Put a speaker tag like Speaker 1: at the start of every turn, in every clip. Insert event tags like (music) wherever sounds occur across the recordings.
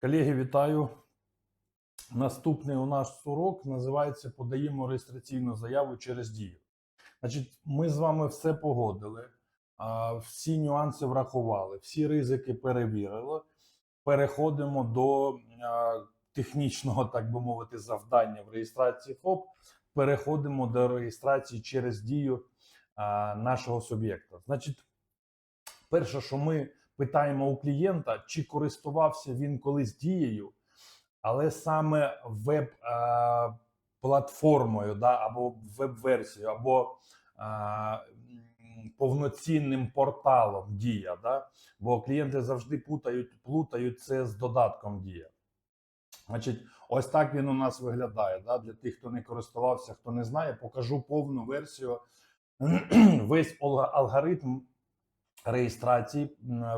Speaker 1: Колеги, вітаю. Наступний у нас урок називається Подаємо реєстраційну заяву через дію. Значить, ми з вами все погодили, всі нюанси врахували, всі ризики перевірили. Переходимо до технічного, так би мовити, завдання в реєстрації ФОП. Переходимо до реєстрації через дію нашого суб'єкта. Значить, перше, що ми питаємо у клієнта, чи користувався він колись дією, але саме веб-платформою, да, або веб-версією, або а, повноцінним порталом Дія. Да? Бо клієнти завжди плутають, плутають це з додатком Дія. Значить, ось так він у нас виглядає. Да? Для тих, хто не користувався, хто не знає, покажу повну версію. (clears throat) Весь алгоритм реєстрації,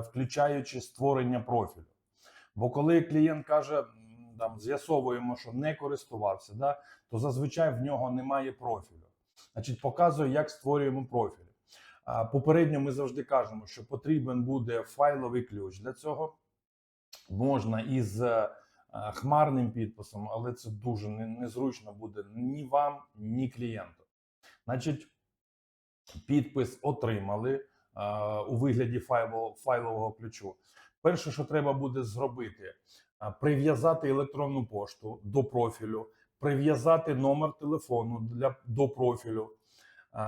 Speaker 1: включаючи створення профілю. Бо коли клієнт каже, там з'ясовуємо, що не користувався, да, то зазвичай в нього немає профілю. Значить, показую, як створюємо профіль. Попередньо ми завжди кажемо, що потрібен буде файловий ключ для цього. Можна із е, хмарним підписом, але це дуже незручно буде ні вам, ні клієнту. Значить, підпис отримали у вигляді файлового, ключу. Перше, що треба буде зробити, е, прив'язати електронну пошту до профілю, прив'язати номер телефону для, до профілю, е,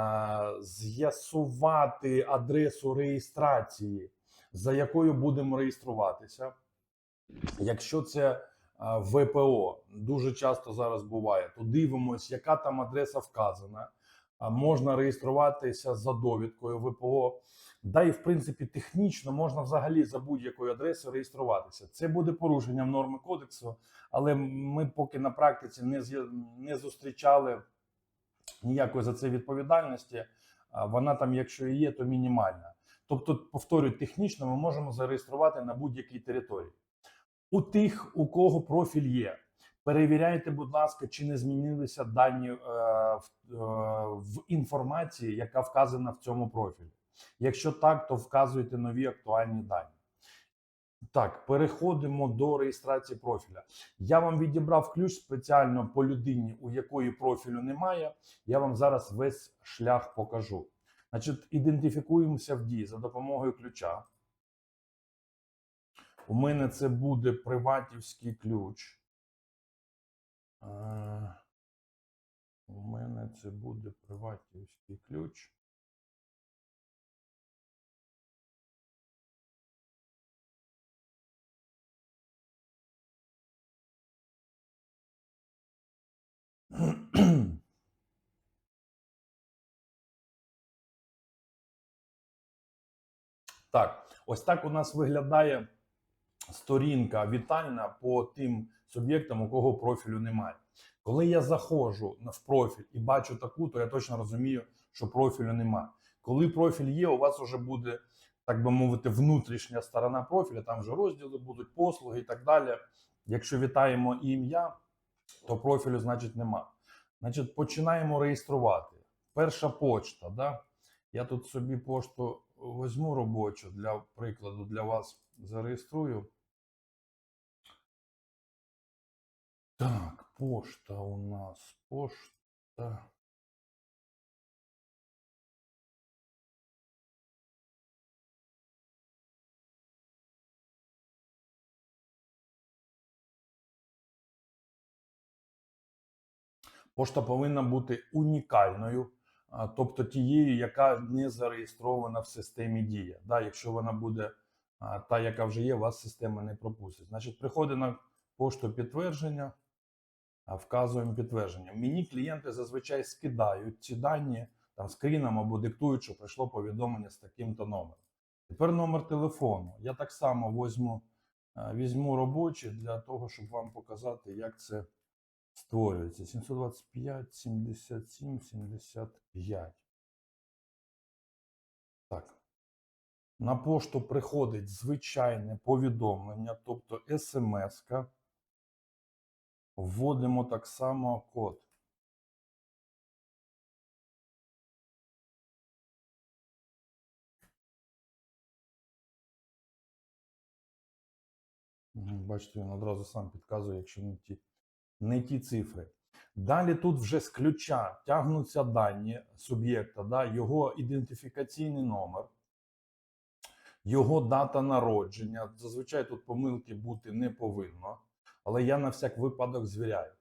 Speaker 1: з'ясувати адресу реєстрації, за якою будемо реєструватися. Якщо це е, ВПО, дуже часто зараз буває, то дивимось, яка там адреса вказана. Можна реєструватися за довідкою ВПО. Да, і в принципі технічно можна взагалі за будь-якою адресою реєструватися. Це буде порушенням норми кодексу, але ми поки на практиці не, не зустрічали ніякої за це відповідальності. Вона там, якщо і є, то мінімальна. Тобто, повторюю, технічно ми можемо зареєструвати на будь-якій території. У тих, у кого профіль є, перевіряйте, будь ласка, чи не змінилися дані е, в, е, в інформації, яка вказана в цьому профілі. Якщо так, то вказуйте нові актуальні дані. Так, переходимо до реєстрації профіля. Я вам відібрав ключ спеціально по людині, у якої профілю немає. Я вам зараз весь шлях покажу. Значить, ідентифікуємося в дії за допомогою ключа. У мене це буде приватівський ключ. У мене це буде приватівський ключ. (clears throat) Так, ось так у нас виглядає сторінка вітальна по тим суб'єктам, у кого профілю немає. Коли я заходжу в профіль і бачу таку, то я точно розумію, що профілю немає. Коли профіль є, у вас вже буде, так би мовити, внутрішня сторона профіля, там вже розділи будуть, послуги і так далі. Якщо вітаємо ім'я, то профілю, значить, нема. Значить, починаємо реєструвати. Перша почта, да? Я тут собі пошту візьму робочу для прикладу для вас зареєструю. Так, пошта у нас. Пошта. Пошта повинна бути унікальною, тобто тією, яка не зареєстрована в системі Дія. Да, якщо вона буде та, яка вже є, вас система не пропустить. Значить, приходить на пошту підтвердження, вказуємо підтвердження. Мені клієнти зазвичай скидають ці дані там скріном або диктують, що прийшло повідомлення з таким-то номером. Тепер номер телефону. Я так само візьму, а, візьму робочий для того, щоб вам показати, як це створюється 725, 77, 75. Так. На пошту приходить звичайне повідомлення, тобто смс-ка. Вводимо так само код. Бачите, він одразу сам підказує, якщо не ті, не ті цифри. Далі тут вже з ключа тягнуться дані суб'єкта, да, його ідентифікаційний номер, його дата народження. Зазвичай тут помилки бути не повинно, але я на всяк випадок звіряю.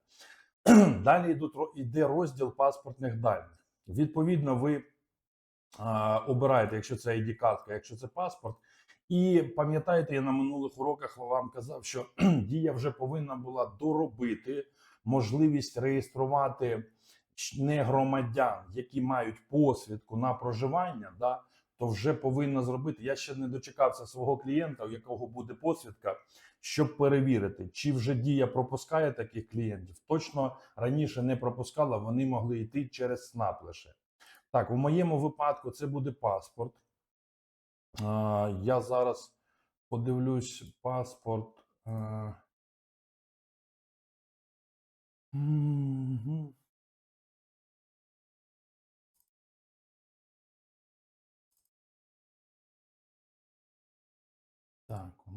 Speaker 1: (clears throat) Далі йде розділ паспортних даних. Відповідно, ви а, обираєте, якщо це ID-картка, якщо це паспорт. І пам'ятаєте, я на минулих уроках вам казав, що (clears throat) дія вже повинна була доробити можливість реєструвати не громадян, які мають посвідку на проживання, да, то вже повинна зробити. Я ще не дочекався свого клієнта, у якого буде посвідка, щоб перевірити, чи вже дія пропускає таких клієнтів. Точно раніше не пропускала, вони могли йти через СНАП лише. Так, у моєму випадку це буде паспорт. А, я зараз подивлюсь паспорт. а.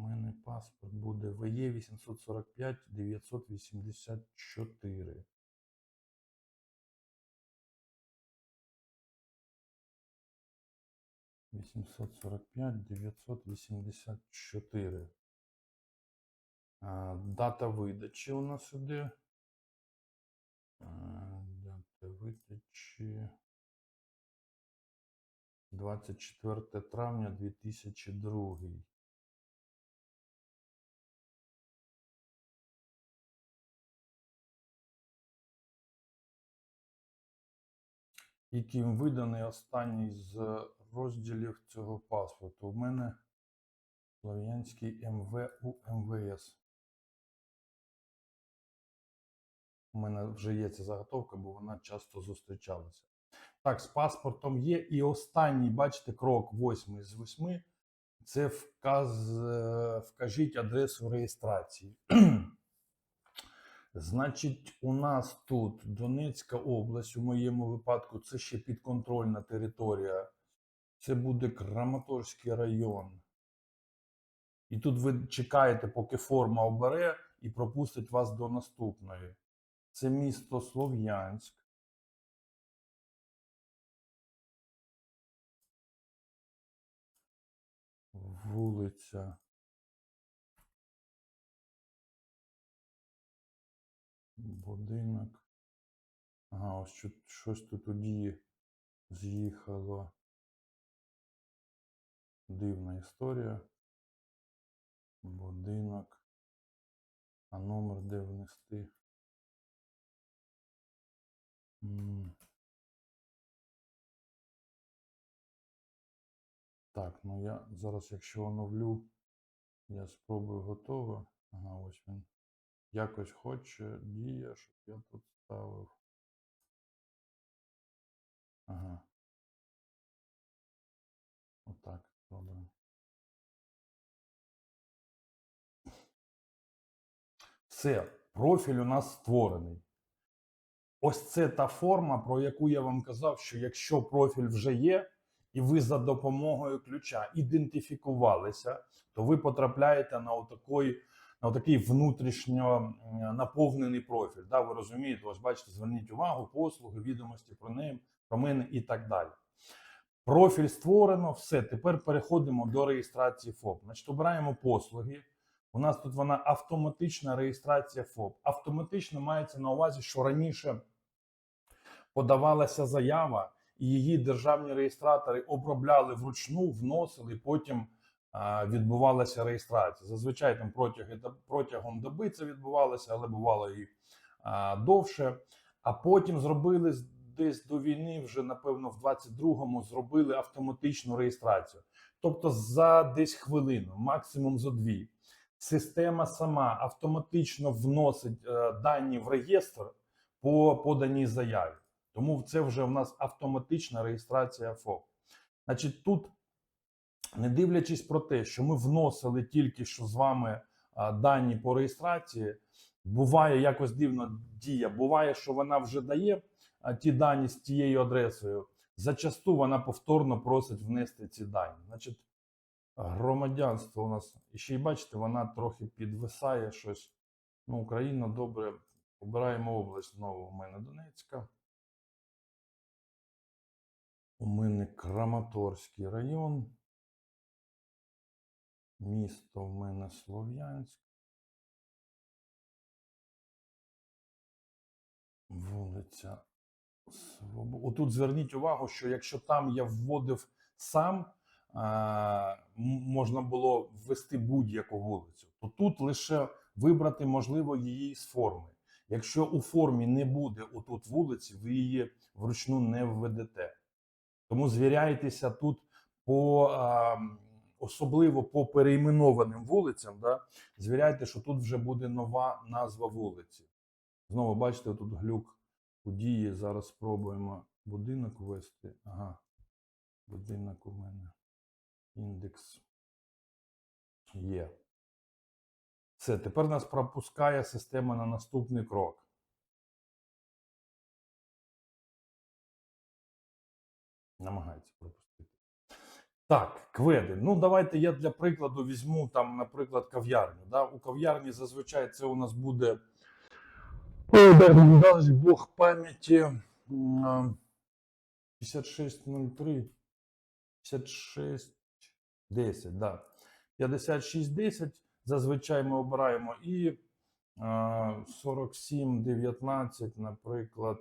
Speaker 1: Мене паспорт буде ВЕ 845 984. Вісімсот сорок п'ять дев'ятсот вісімдесят чотири. Дата видачі у нас іде. Дата видачі. 24 травня 2002. Яким виданий останній з розділів цього паспорту. У мене Слов'янський МВ у МВС. У мене вже є ця заготовка, бо вона часто зустрічалася. Так, з паспортом є. І останній, бачите, крок восьмий з восьми. Це вказ, е, вкажіть адресу реєстрації. Значить, у нас тут Донецька область, у моєму випадку, це ще підконтрольна територія. Це буде Краматорський район. І тут ви чекаєте, поки форма обере і пропустить вас до наступної. Це місто Слов'янськ. Вулиця. Будинок. Ага, ось що- щось тут у з'їхало. Дивна історія. Будинок. А номер де внести? Так, ну я зараз, якщо оновлю, я спробую готово. Ага, ось він. Якось хоче дія, щоб я тут ставив. Ага. Отак спробуємо. Все, профіль у нас створений. Ось це та форма, про яку я вам казав, що якщо профіль вже є, і ви за допомогою ключа ідентифікувалися, то ви потрапляєте на отакий, на отакий внутрішньо наповнений профіль. Да, ви розумієте, ось бачите, зверніть увагу, послуги, відомості про неї, про мене і так далі. Профіль створено, все. Тепер переходимо до реєстрації ФОП. Значить, обираємо послуги. У нас тут вона автоматична реєстрація ФОП. Автоматично мається на увазі, що раніше подавалася заява, і її державні реєстратори обробляли вручну, вносили, потім відбувалася реєстрація. Зазвичай там протягом доби це відбувалося, але бувало і довше. А потім зробили десь до війни, вже напевно, в 22-му зробили автоматичну реєстрацію. Тобто за десь хвилину, максимум за дві. Система сама автоматично вносить е, дані в реєстр по поданій заяві. Тому це вже в нас автоматична реєстрація ФОП. Значить, тут, не дивлячись про те, що ми вносили тільки що з вами дані по реєстрації, буває якось дивно дія. Буває, що вона вже дає ті дані з тією адресою. Зачасту вона повторно просить внести ці дані. Значить, Громадянство у нас. І ще й бачите, вона трохи підвисає щось. Ну, Україна добре. Обираємо область знову. У мене Донецька. У мене Краматорський район. Місто в мене Слов'янськ. Вулиця Свобода. Отут зверніть увагу, що якщо там я вводив сам, а, можна було ввести будь-яку вулицю, то тут лише вибрати можливо її з форми. Якщо у формі не буде отут вулиці, ви її вручну не введете. Тому звіряйтеся тут по а, особливо по перейменованим вулицям. Да, звіряйте, що тут вже буде нова назва вулиці. Знову бачите, тут глюк у дії. Зараз спробуємо будинок ввести. Ага, будинок у мене. Індекс є. Все, тепер нас пропускає система на наступний крок. Намагається пропустити. Так, кведи. Ну, давайте я для прикладу візьму там, наприклад, кав'ярню. Да? У кав'ярні зазвичай це у нас буде. Дасть Бог пам'яті. м, а, 5603. 5610, да. 5610. Зазвичай ми обираємо і а, 4719, наприклад.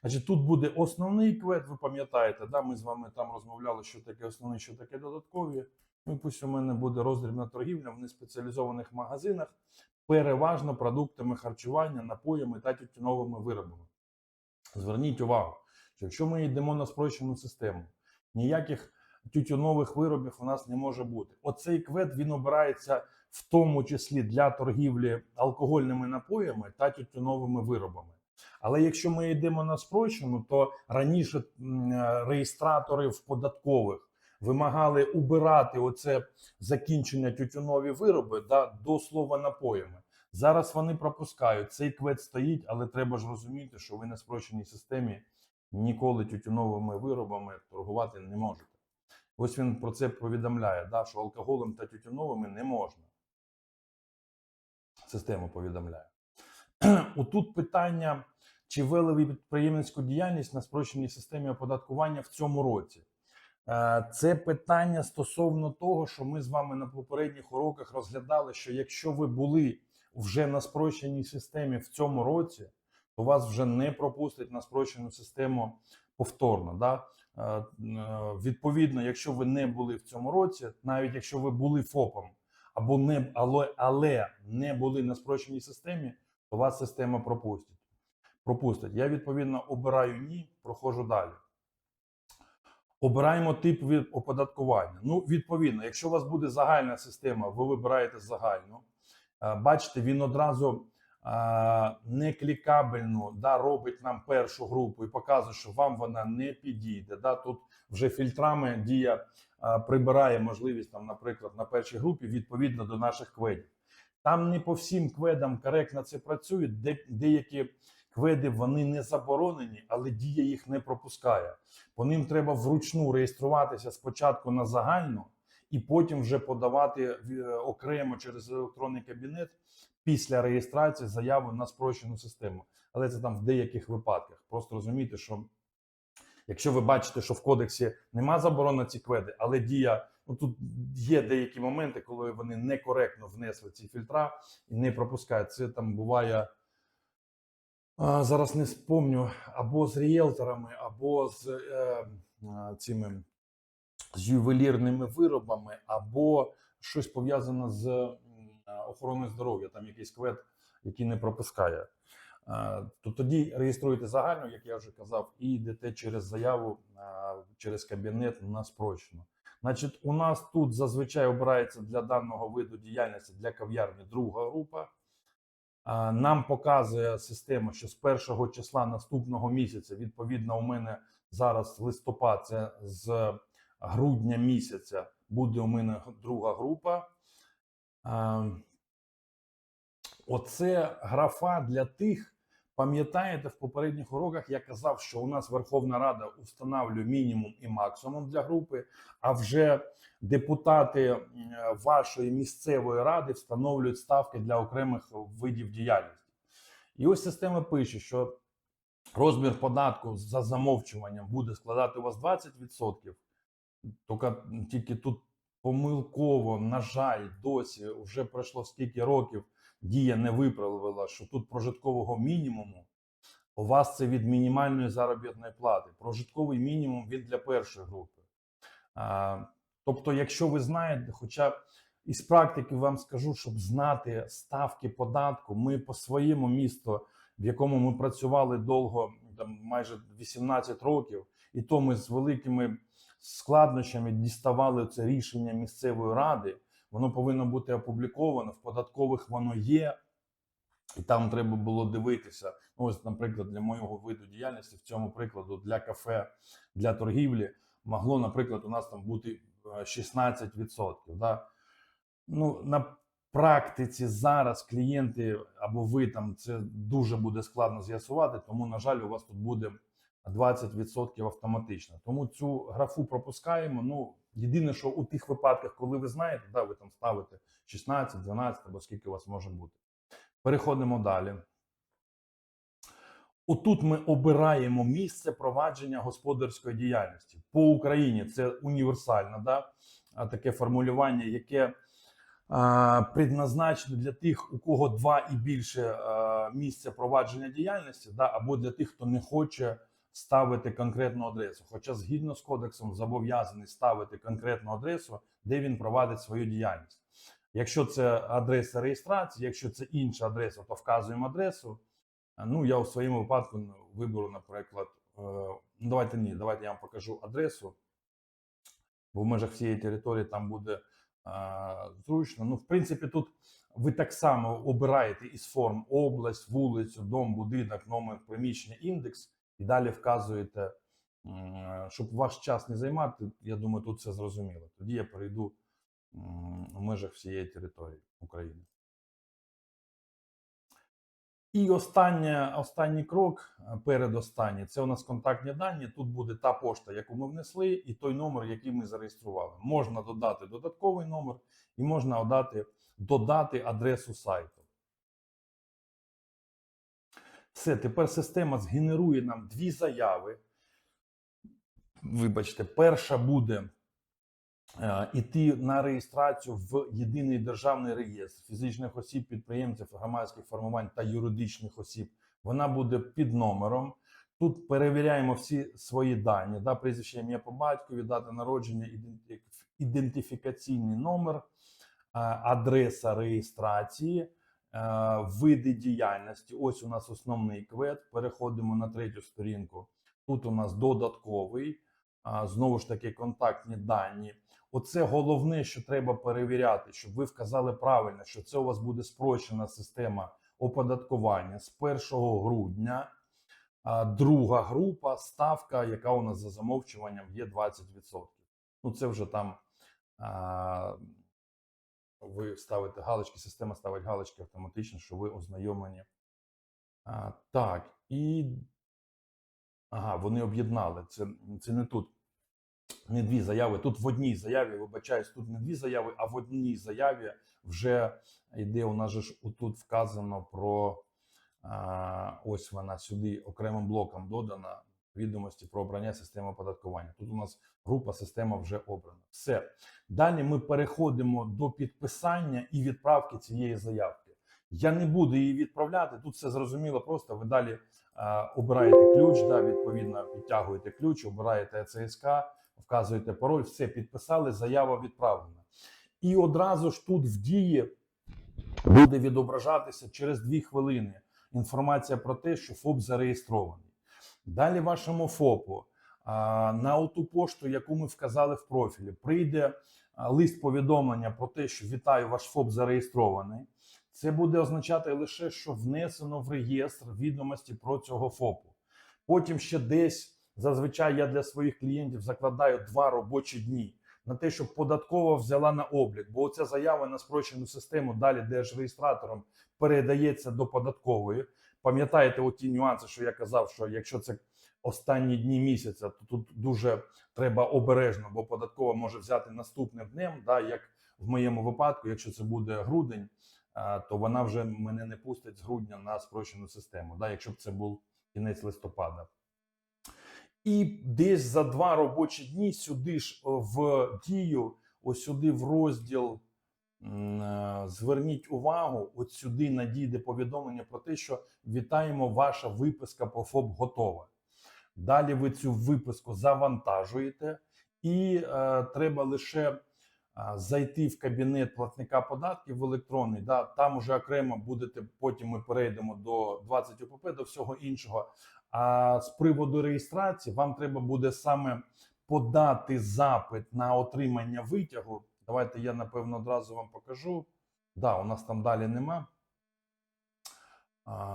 Speaker 1: Значить, тут буде основний квет, ви пам'ятаєте, да? ми з вами там розмовляли, що таке основний, що таке додаткові. Ну, пусть у мене буде роздрібна торгівля в неспеціалізованих магазинах, переважно продуктами харчування, напоями та тютюновими виробами. Зверніть увагу, що якщо ми йдемо на спрощену систему, ніяких тютюнових виробів у нас не може бути. Оцей квет він обирається в тому числі для торгівлі алкогольними напоями та тютюновими виробами. Але якщо ми йдемо на спрощену, то раніше е, реєстратори в податкових вимагали убирати оце закінчення тютюнові вироби да, до слова напоями. Зараз вони пропускають. Цей квет стоїть, але треба ж розуміти, що ви на спрощеній системі ніколи тютюновими виробами торгувати не можете. Ось він про це повідомляє, да, що алкоголем та тютюновими не можна. Система повідомляє. (clears throat) Отут питання, чи вели ви підприємницьку діяльність на спрощеній системі оподаткування в цьому році. Е, Це питання стосовно того, що ми з вами на попередніх уроках розглядали, що якщо ви були вже на спрощеній системі в цьому році, то вас вже не пропустять на спрощену систему повторно. Да? Е, е, Відповідно, якщо ви не були в цьому році, навіть якщо ви були ФОПом або не але, але не були на спрощеній системі, вас система пропустить. Пропустить. Я відповідно обираю ні, проходжу далі. Обираємо тип від оподаткування. Ну, відповідно, якщо у вас буде загальна система, ви вибираєте загальну. Е, Бачите, він одразу е, не клікабельно да, робить нам першу групу і показує, що вам вона не підійде. Да. Тут вже фільтрами дія е, прибирає можливість, там, наприклад, на першій групі відповідно до наших кведів. Там не по всім кведам коректно це працює. Де, деякі кведи вони не заборонені, але дія їх не пропускає. По ним треба вручну реєструватися спочатку на загальну, і потім вже подавати окремо через електронний кабінет після реєстрації заяву на спрощену систему. Але це там в деяких випадках. Просто розумійте, що якщо ви бачите, що в кодексі нема заборон на ці кведи, але дія. Ну, тут є деякі моменти, коли вони некоректно внесли ці фільтра і не пропускають. Це там буває а, зараз не спомню, або з ріелторами, або з е, цими з ювелірними виробами, або щось пов'язане з охороною здоров'я, там якийсь квет, який не пропускає. А, То тоді реєструєте загальну, як я вже казав, і йдете через заяву, а, через кабінет на спрощену. Значить, у нас тут зазвичай обирається для даного виду діяльності для кав'ярні друга група. Нам показує система, що з першого числа наступного місяця, відповідно, у мене зараз листопад, це з грудня місяця буде у мене друга група. Оце графа для тих Пам'ятаєте, в попередніх уроках я казав, що у нас Верховна Рада встановлює мінімум і максимум для групи, а вже депутати вашої місцевої ради встановлюють ставки для окремих видів діяльності. І ось система пише, що розмір податку за замовчуванням буде складати у вас 20%, тільки, тільки тут помилково, на жаль, досі вже пройшло скільки років, дія не виправила, що тут прожиткового мінімуму у вас це від мінімальної заробітної плати. Прожитковий мінімум він для першої групи. А, тобто, якщо ви знаєте, хоча із практики вам скажу, щоб знати ставки податку, ми по своєму місту, в якому ми працювали довго, там майже 18 років, і то ми з великими складнощами діставали це рішення місцевої ради. Воно повинно бути опубліковано. В податкових воно є, і там треба було дивитися. Ну, ось, наприклад, для моєго виду діяльності, в цьому прикладу для кафе, для торгівлі, могло, наприклад, у нас там бути е, 16%. Да? Ну, на практиці зараз клієнти або ви там це дуже буде складно з'ясувати, тому, на жаль, у вас тут буде 20% автоматично. Тому цю графу пропускаємо. Ну, єдине, що у тих випадках, коли ви знаєте, да, ви там ставите 16, 12 або скільки у вас може бути. Переходимо далі. Отут ми обираємо місце провадження господарської діяльності по Україні. Це універсальне да? таке формулювання, яке а, предназначено для тих, у кого два і більше а, місця провадження діяльності, да? або для тих, хто не хоче ставити конкретну адресу. Хоча згідно з кодексом зобов'язаний ставити конкретну адресу, де він провадить свою діяльність. Якщо це адреса реєстрації, якщо це інша адреса, то вказуємо адресу. Ну, я у своєму випадку ну, виберу, наприклад, е, ну давайте ні, давайте я вам покажу адресу, бо в межах всієї території там буде е, зручно. Ну, в принципі, тут ви так само обираєте із форм область, вулицю, дом, будинок, номер приміщення, індекс, і далі вказуєте, щоб ваш час не займати. Я думаю, тут все зрозуміло. Тоді я перейду в межах всієї території України. І останнє, останній крок, е, передостанній, це у нас контактні дані. Тут буде та пошта, яку ми внесли, і той номер, який ми зареєстрували. Можна додати додатковий номер і можна додати, додати адресу сайту. Все, тепер система згенерує нам дві заяви. Вибачте, перша буде е, іти на реєстрацію в єдиний державний реєстр фізичних осіб, підприємців, громадських формувань та юридичних осіб. Вона буде під номером. Тут перевіряємо всі свої дані: да, прізвище ім'я по батькові, дата народження, ідентифікаційний номер, е, адреса реєстрації, види діяльності. Ось у нас основний квет. Переходимо на третю сторінку. Тут у нас додатковий, знову ж таки, контактні дані. Оце головне, що треба перевіряти, щоб ви вказали правильно, що це у вас буде спрощена система оподаткування з 1 грудня. Друга група ставка, яка у нас за замовчуванням є 20%. Ну, це вже там ви ставите галочки, система ставить галочки автоматично, що ви ознайомлені. А, так, і ага, вони об'єднали. Це, це не тут. Не дві заяви. Тут в одній заяві, вибачаюсь, тут не дві заяви, а в одній заяві вже йде. У нас же ж тут вказано про а, ось вона сюди окремим блоком додана відомості про обрання системи оподаткування. Тут у нас група система вже обрана. Все. Далі ми переходимо до підписання і відправки цієї заявки. Я не буду її відправляти. Тут все зрозуміло. Просто ви далі а, обираєте ключ, да, відповідно підтягуєте ключ, обираєте ЦСК, вказуєте пароль, все підписали, заява відправлена. І одразу ж тут в дії буде відображатися через дві хвилини інформація про те, що ФОП зареєстрований. Далі вашому ФОПу на ту пошту, яку ми вказали в профілі, прийде лист повідомлення про те, що вітаю, ваш ФОП зареєстрований. Це буде означати лише, що внесено в реєстр відомості про цього ФОПу. Потім ще десь зазвичай я для своїх клієнтів закладаю два робочі дні на те, щоб податкова взяла на облік, бо ця заява на спрощену систему далі держреєстратором передається до податкової. Пам'ятаєте оті нюанси, що я казав, що якщо це останні дні місяця, то тут дуже треба обережно, бо податкова може взяти наступним днем, да, як в моєму випадку, якщо це буде грудень, то вона вже мене не пустить з грудня на спрощену систему, да, якщо б це був кінець листопада. І десь за два робочі дні сюди ж в дію, ось сюди в розділ. Е, Зверніть увагу, от сюди надійде повідомлення про те, що вітаємо, ваша виписка по ФОП готова. Далі ви цю виписку завантажуєте, і е, треба лише е, зайти в кабінет платника податків в електронний. Да, там уже окремо будете. Потім ми перейдемо до 20 ОПП, до всього іншого. А з приводу реєстрації вам треба буде саме подати запит на отримання витягу. Давайте я напевно одразу вам покажу. Да, у нас там далі нема.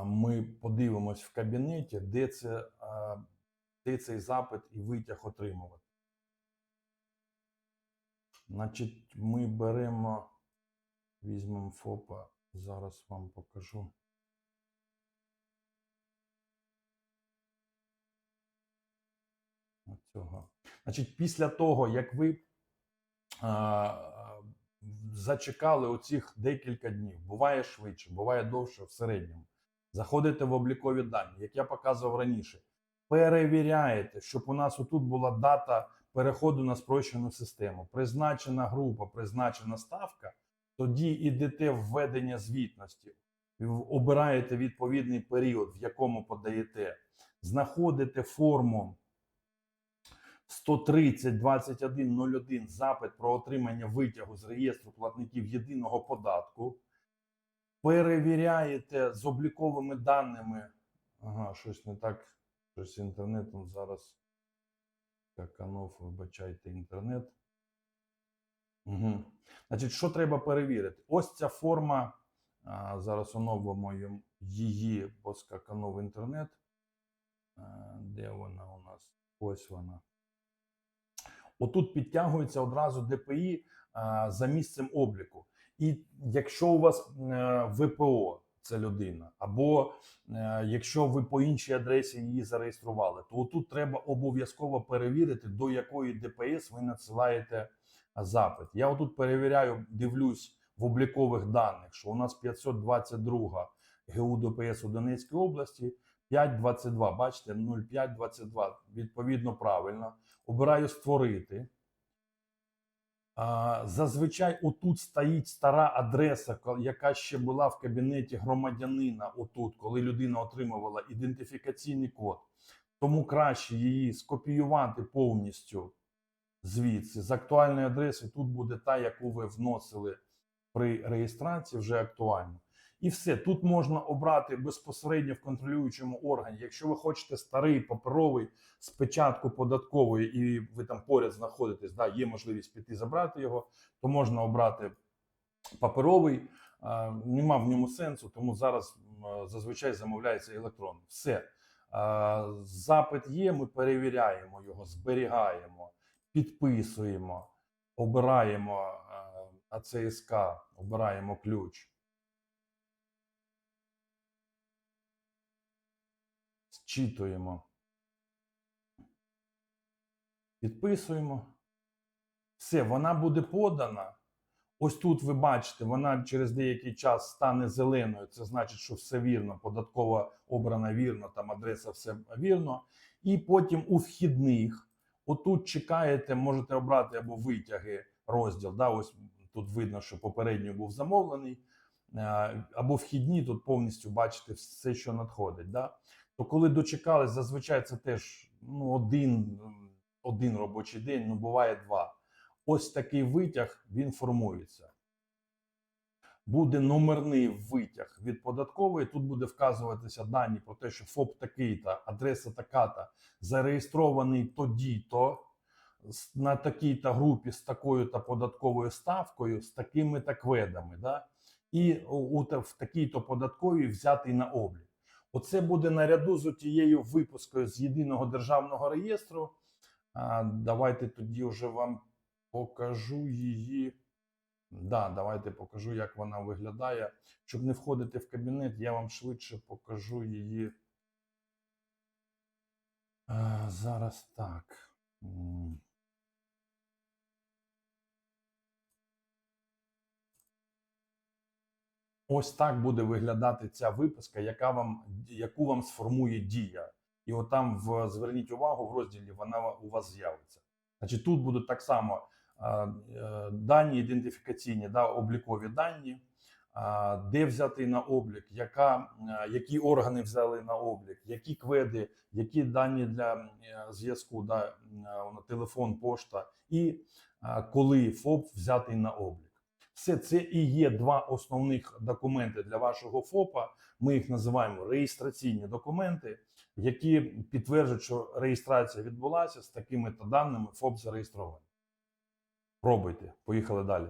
Speaker 1: Ми подивимось в кабінеті, де це. де цей запит і витяг отримувати. Значить, ми беремо, візьмемо ФОПа, зараз вам покажу. Оцього. Значить, після того, як ви зачекали оцих декілька днів, буває швидше, буває довше в середньому. Заходите в облікові дані, як я показував раніше. Перевіряєте, щоб у нас отут була дата переходу на спрощену систему, призначена група, призначена ставка, тоді йдете в введення звітності, обираєте відповідний період, в якому подаєте, знаходите форму 130 2101 запит про отримання витягу з реєстру платників єдиного податку, перевіряєте з обліковими даними. Ага, щось не так. Щось з інтернетом зараз. Каканов, вибачайте, інтернет. Угу. Значить, що треба перевірити? Ось ця форма. А, зараз оновимо її, бо скаканув інтернет. А, де вона у нас? Ось вона. Отут підтягується одразу ДПІ за місцем обліку. І якщо у вас е, ВПО, це людина, або е, якщо ви по іншій адресі її зареєстрували, то тут треба обов'язково перевірити, до якої ДПС ви надсилаєте запит. Я отут перевіряю, дивлюсь в облікових даних, що у нас 522 ГУ ДПС у Донецькій області, 522, бачите, 0522, відповідно правильно. Обираю створити. Зазвичай отут стоїть стара адреса, яка ще була в кабінеті громадянина. Отут, коли людина отримувала ідентифікаційний код. Тому краще її скопіювати повністю звідси. З актуальної адреси тут буде та, яку ви вносили при реєстрації, вже актуально. І все. Тут можна обрати безпосередньо в контролюючому органі. Якщо ви хочете старий паперовий з печатку податкової, і ви там поряд знаходитесь, да, є можливість піти забрати його, то можна обрати паперовий. Нема в ньому сенсу, тому зараз зазвичай замовляється електронно. Все. Запит є, ми перевіряємо його, зберігаємо, підписуємо, обираємо а, АЦСК, обираємо ключ. Зчитуємо. Підписуємо. Все, вона буде подана. Ось тут ви бачите, вона через деякий час стане зеленою. Це значить, що все вірно, податкова обрана вірно, там адреса все вірно. І потім у вхідних, отут чекаєте, можете обрати або витяги розділ. Да, ось тут видно, що попередньо був замовлений, е, або вхідні, тут повністю бачите все, що надходить. Да? То коли дочекались, зазвичай це теж ну, один, один робочий день, ну буває два. Ось такий витяг він формується. Буде номерний витяг від податкової. Тут буде вказуватися дані про те, що ФОП такий-то, адреса така-то, зареєстрований тоді-то, на такій-то групі з такою-то податковою ставкою, з такими-то кведами. Да? І у, у в такій-то податковій взятий на облік. Оце буде наряду з тією випускою з єдиного державного реєстру. Давайте тоді вже вам покажу її. Да, давайте покажу, як вона виглядає. Щоб не входити в кабінет, я вам швидше покажу її. Зараз так. Ось так буде виглядати ця виписка, яка вам, яку вам сформує дія. І от там в зверніть увагу в розділі вона у вас з'явиться. Значить, тут будуть так само е, дані ідентифікаційні, да, облікові дані, де взяти на облік, яка, е, які органи взяли на облік, які кведи, які дані для е, зв'язку, да, телефон, пошта, і коли ФОП взятий на облік. Все це і є два основних документи для вашого ФОПа. Ми їх називаємо реєстраційні документи, які підтверджують, що реєстрація відбулася з такими то даними ФОП зареєстрований. Пробуйте, поїхали далі.